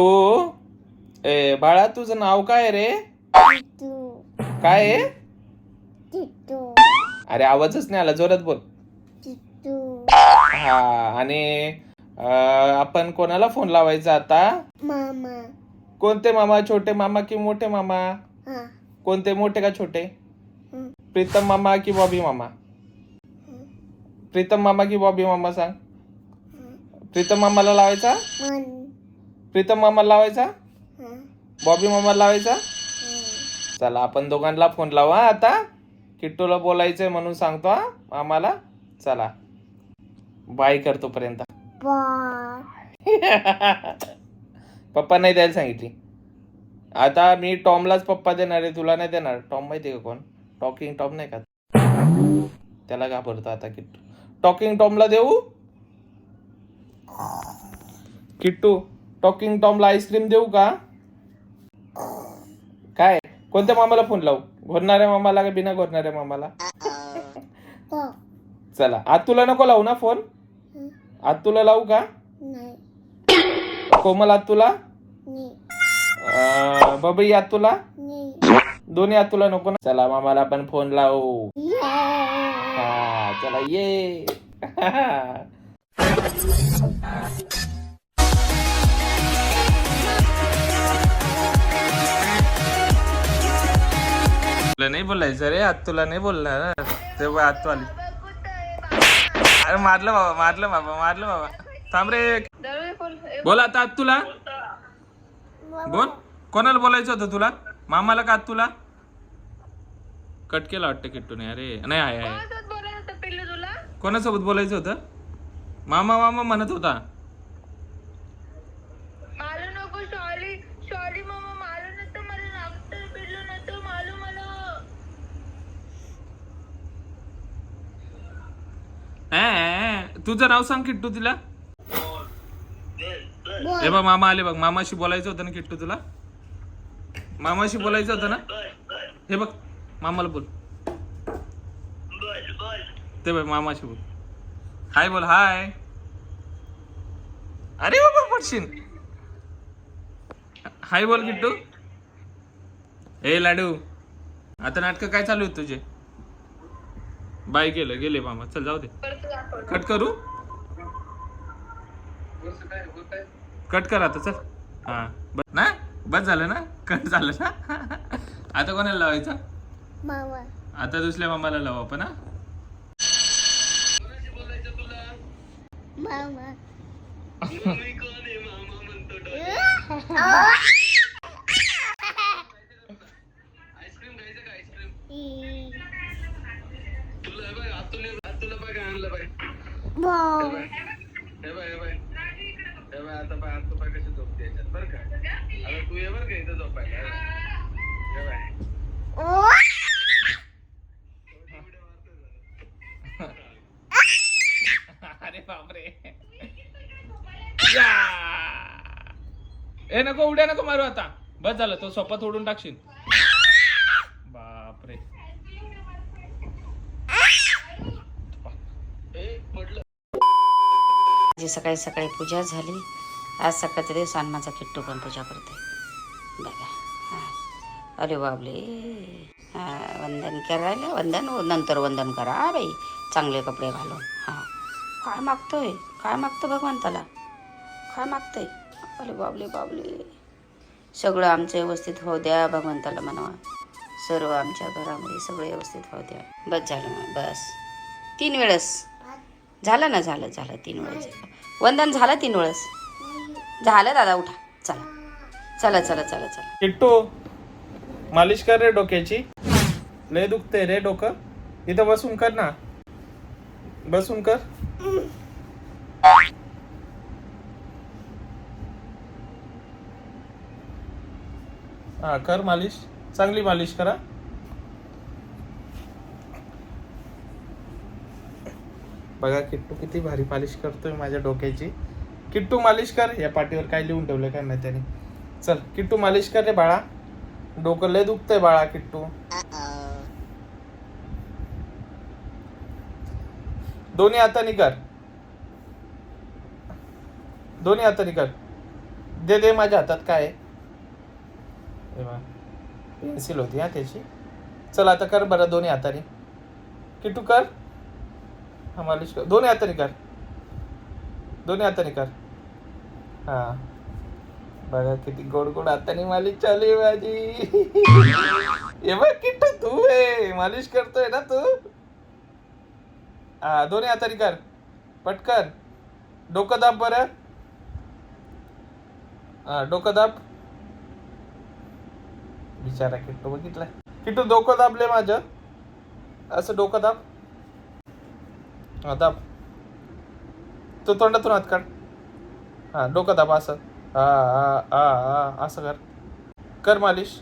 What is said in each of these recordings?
तू ए बाळा तुझं नाव काय रे? काय आहे? अरे आवाजच नाही आला जोरात बोल. हा आणि अं, आपण कोणाला फोन लावायचा आता? मामा. कोणते मामा? छोटे मामा की मोठे मामा? हा. कोणते मोठे का छोटे? हं. प्रीतम मामा की बॉबी मामा? प्रीतम मामा की बॉबी मामा सांग. प्रीतम मामाला लावायचा? मन प्रीतम मामाला लावायचा? बॉबी मामाला लावायचा? चला आपण दोघांना फोन लावा आता. किट्टूला बोलायचंय म्हणून सांगतो हा मामाला. चला. बाय करतो पर्यंत. पप्पा नाही द्यायला सांगितली. आता मी टॉमलाच पप्पा देणार आहे तुला नाही देणार. टॉम माहिती का कोण? टॉकिंग टॉम नाही का? त्याला घाबरतो आता किट्टू. टॉकिंग टॉमला देऊ? किट्टू. टॉकिंग टॉमला आईस्क्रीम देऊ का? काय? कोणत्या मामाला फोन लावू? घोरणाऱ्या मामाला का बिना घोरणाऱ्या मामाला? चला. आज तुला नको लावू ना फोन आज तुला लावू का? कोमल आज तुला? बबई आज तुला? दोन्ही आज तुला नको ना. चला मामाला आपण फोन लावू. हा चला ये. तुला नाही बोलायचं रे आज तुला नाही बोलणार तू आली अरे मारलं बाबा मारलं बाबा मारलं बाबा. थांब रे बोल आता आज तुला. बोल. कोणाला बोलायचं होतं तुला? मामाला का आज तुला? कट केला वाटतं किट्टूने. अरे नाही आहे आहे. कोणासोबत बोलायचं होतं? मामा मामा म्हणत होता. तुझं नाव सांग किट्टू तिला. हे बघ मामा आले बघ. मामाशी बोलायचं होतं ना किट्टू तुला? मामाशी बोलायचं होतं ना? हे बघ मामाला बोल. ते बघ मामाशी बोल. हाय बोल हाय. अरे बाबा पडशील हाय बोल किट्टू. ए लाडू. आता नाटक काय चालू आहेत तुझे? बाय गेलं गेले मामा. चल जाऊ दे. कट करू? कट कर आता चल. हा. बस ना? बस झालं ना? कट झालं ना? आता कोणाला लावायचा? मामा. आता दुसऱ्या मामाला लावू आपण हा मामा बाय अरे बापरे या! ए नको उड्या नको मारू आता. बस झालं तो सोपा तोडून टाकशील. बापरे. जी सकाळी सकाळी पूजा झाली. आज सकाळच्या दिवस आणि माझा किट्टू पण पूजा करते. बघा. हा. अरे बाबले हा वंदन करायला वंदन नंतर वंदन करा बाई. चांगले कपडे घालून. हा. काय मागतोय? काय मागतो भगवंताला? काय मागतोय? अरे बाबले बाबले. सगळं आमचं व्यवस्थित होऊ द्या भगवंताला म्हणावा सर्व आमच्या घरामध्ये सगळं व्यवस्थित होऊ द्या. बस झालं मग बस. तीन वेळेस. झालं ना झालं झालं तीन वेळेस. वंदन झालं तीन वेळेस? झालं दादा उठा. चला. चला चला चला चला. किट्टू मालिश कर रे डोक्याची. लय दुखते रे डोकं. इथं बसून कर ना. बसून कर. हा कर मालिश. चांगली मालिश करा. बघा किट्टू किती भारी मालिश करतोय माझ्या डोक्याची. किट्टू मालिश कर. या पाठीवर काय लिहून ठेवलं काय नाही त्याने चल किट्टू मालिश कर रे बाळा. डोकं लय दुखतंय बाळा किट्टू. दोन्ही हाताने कर. दोन्ही हाताने कर. दे दे माझ्या हातात काय आहे? पेन्सिल होती हा त्याची. चल आता कर बरं दोन्ही हाताने. किटू कर. हा मालिश कर. दोन्ही हाताने कर. दोन्ही हाताने कर. हा. बघा किती गोड गोड हाताने मालिश चालू आहे माझी. हे बघ किटू तू आहे मालिश करतोय ना तू? हा दोन्ही हाताने कर. पटकन. डोकं दाब बरं. हा डोकं दाब. बिचारा किट्टू बघितलाय. किट्टू डोकं दाबले माझं असं डोकं दाब. हा दाब. तो तोंडातून हात काढ. हा डोकं दाब असं. हा असं कर. कर मालिश.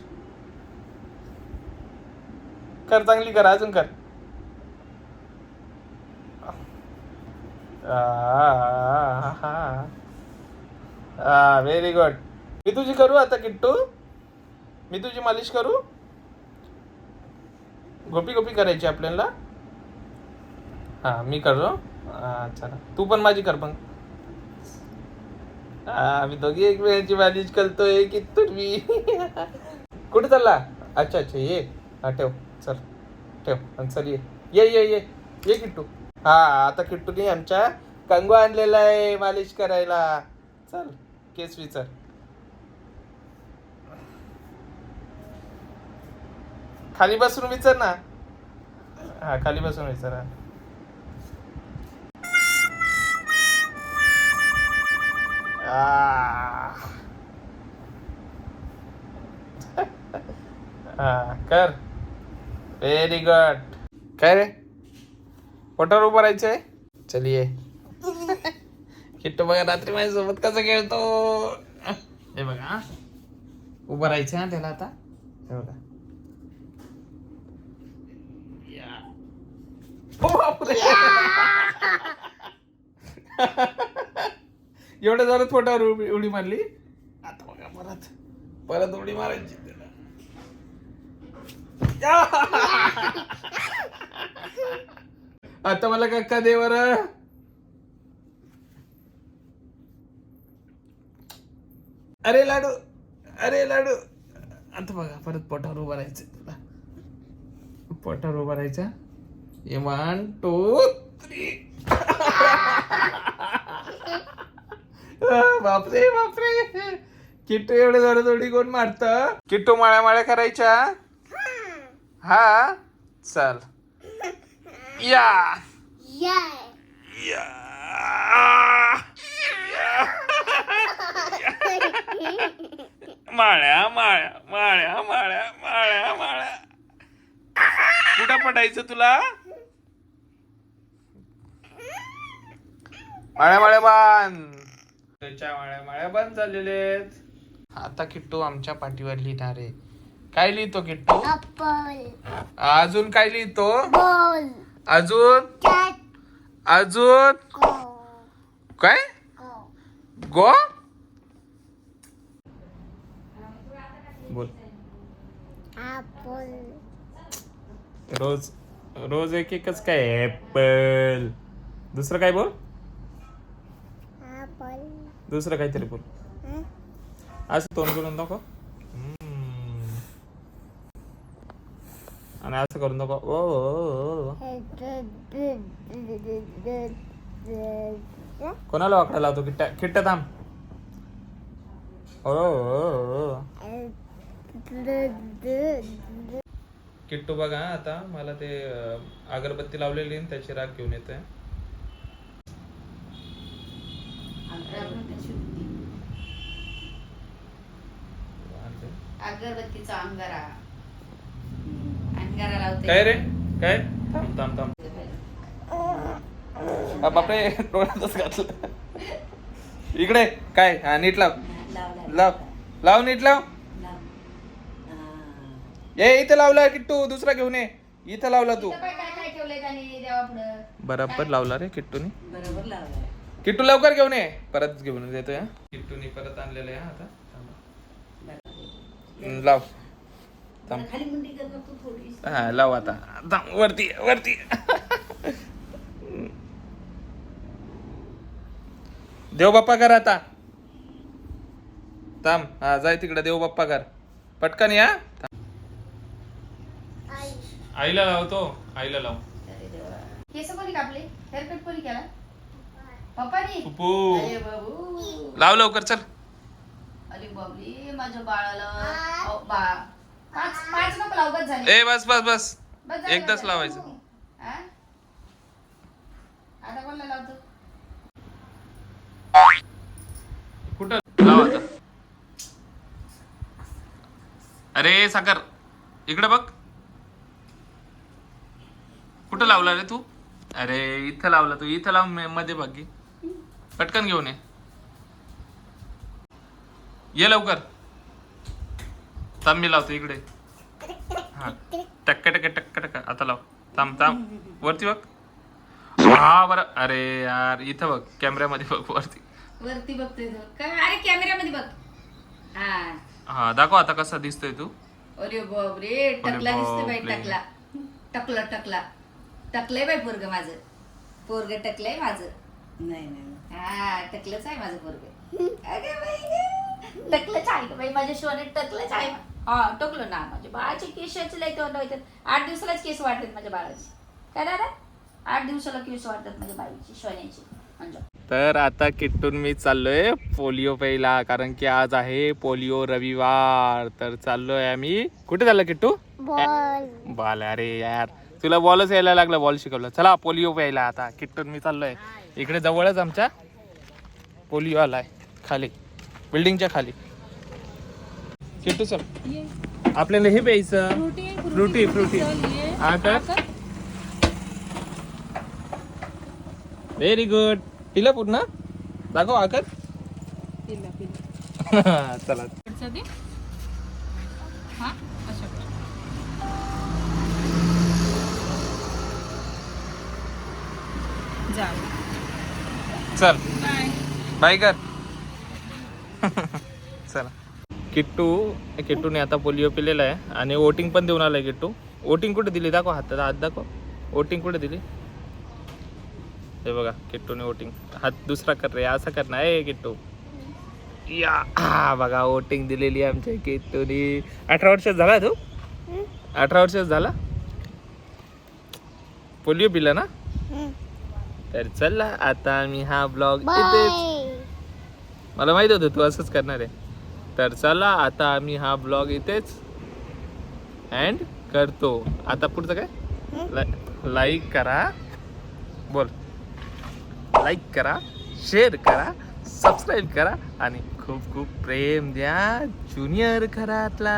कर चांगली कर अजून कर. हा व्हेरी गुड मी तुझी करू आता किट्टू? मी तुझी मालिश करू? गोपी गोपी करायची आपल्याला? हां मी करतो अच्छा चला. तू पण माझी कर पण. आम्ही मी दोघी एकमेकांची मालिश करतोय की मी कुठे चालला? अच्छा अच्छा ये. हा ठेव. चल. ठेव. आणि चल ये. ये ये ये. ये किट्टू. हा आता किट्टूने आमच्या कंगू आणलेला आहे मालिश करायला. चल केस विचार खाली बसून विचार ना. हा खाली बसून विचार हा. आ. कर. व्हेरी गुड काय रे? पोटावर उभं राहायचंय? चलिये किट्टू बघा रात्री माझ्यासोबत कसं खेळतो. हे बघा. उभं राहायचं हा त्याला आता? हे बघा या. ओ बापरे एवढ्या जोरात पोटावर उडी उडी मारली. आता बघा परत. परत उडी मारायची त्याला. आता मला कक्का दे बर अरे लाडू अरे लाडू. आता बघा परत पोटावर उभं राहायचं तुला पोटावर उभं राहायचं. हे वन टू थ्री. बापरे बापरे. किट्टू एवढे जोरात उडी कोण मारत? किट्टू माळ्या माळ्या करायच्या? हा. चल. या. या. माळ्या माळ्या माळ्या माळ्या माळ्या माळ्या. कुठं पडायचं तुला? माळ्या माळ्या बांध त्याच्या माळ्या माळ्या बंद झालेले आहेत आता किट्टू आमच्या पाठीवर लिहिणार आहे काय लिहितो किट्टू. अजून काय लिहितो. अजून. अजून. काय. गो बोल. रोज रोज एक एकच काय ऍपल दुसरं काय बोल. दुसरं काहीतरी बोल? असं तोंड करून दाखव हम्म. आणि असं करून दाखव ओ. कोणाला वाकडा लावतो किट्ट्या किट्ट्या थांब ओ. किट्टू बघा आता मला ते अगरबत्ती लावलेली त्याची राग घेऊन येते अगरबत्तीचा अंगारा. अंगारा लावते. काय रे? काय? थांब थांब थांब. आ, बापरे डोळ्यातच घातलं. इकडे काय? हा नीट लाव. लावला लाव. लाव नीट लाव. लाव. ये इथं लावला किट्टू दुसरा घेऊन ये. इथं लावला तू. इथं बाई काय काय ठेवलंय त्याने देवापुढं? बरोबर लावला रे किट्टूनी. बरोबर लावलाय. किट्टू लवकर घेऊन ये. परत घेऊन येतोय हा. किट्टूनी परत आणलेलं आहे हा आता. लाव. थांब. खाली मुंडी कर ना तू थोडी हा लाव आता. थांब वरती वरती देव बाप्पा कर आता. थांब हा जाय तिकडे देव बाप्पा घर. पटकन या. आई. आईला लावतो आईला लाव. केस कोणी कापले? हेअरकट कोणी केला? पप्पानी पप्पू. अरे बाबू. लाव लवकर चल. अरे बाबली माझ्या बाळाला. अहो, बा पाच पाच नको लाव बस झाले. ए बस बस बस. बस झाले, एकदाच झाले. लावायचं. हा? आता कोणला लावतो? कुठं? लाव आता. अरे साकर इकडे बघ. कुठं लावला रे तू? अरे इथं लावला तू. इथं लाव मे- मध्ये बघ की. पटकन घेऊन ये. ये लवकर. थांब मी लावतो इकडे. हा. टक्क टक्क टक्क टक्क. आता लाव. थांब थांब. वरती बघ. हा बरं. अरे यार इथं बघ. कॅमेऱ्यामध्ये बघ वरती. वरती बघतोय तो. काय? अरे कॅमेऱ्यामध्ये बघ. हा. हा दाखव आता कसा दिसतोय तू. अरे बापरे टकला दिसतोय बाई बापरे. टकला. टकला टकला. टकलंय बाई पोरग माझं. पोरग टकलंय माझं. नाही नाही. हा टकलंच आहे माझं पोरग. अगे बाई ग. टकलंच आहे गं बाई माझ्या शिवाने टकलंच आहे. हा टकलं ना माझ्या बाळाचे केसाचे लय तोंड होतात आठ दिवसालाच केस वाढतात माझ्या बाळाचे. काय दादा? आठ दिवसाला केस वाढतात माझ्या शिवान्याची म्हणजे तर आता किट्टून मी चाललोय पोलिओ पहिला कारण की आज आहे पोलिओ रविवार. तर चाललोय आम्ही. कुठे चाललं किट्टू? बॉल. बॉल अरे यार. तुला बॉलच यायला लागला बॉल शिकवलं. चला पोलिओ प्यायला आता. किट्टून मी चाललोय. इकडे जवळच आमच्या पोलिओ आलाय खाली. बिल्डिंगच्या खाली. किट्टू चल आपल्याला हे प्यायचं. फ्रुटी फ्रुटी. तर व्हेरी गुड पिलं पूर्ण? दाखव आकर चला. चल. बाय. कर. चला. किट्टू किट्टूने आता पोलिओ पिलेला आहे आणि वोटिंग पण देऊन आलाय किट्टू. वोटिंग कुठे दिली? दाखव हातात. हात दाखव. वोटिंग कुठे दिली? हे बघा किट्टूने वोटिंग हात दुसरा कर रे. असं कर ना. ए किट्टू. या. हा बघा वोटिंग दिलेली आहे आमच्या किट्टूनी. अठरा वर्षात झाला तू? अठरा वर्षात झाला? पोलिओ पिला ना? तर चला आता मी हा ब्लॉग इथेच. मला माहीत होतं तू असंच करणार आहे. तर चला आता आम्ही हा ब्लॉग इथेच एंड करतो. आता पुढचं काय? लाईक करा. बोल. लाईक करा शेअर करा सबस्क्राईब करा आणि खूप खूप प्रेम द्या ज्युनियर घरातला.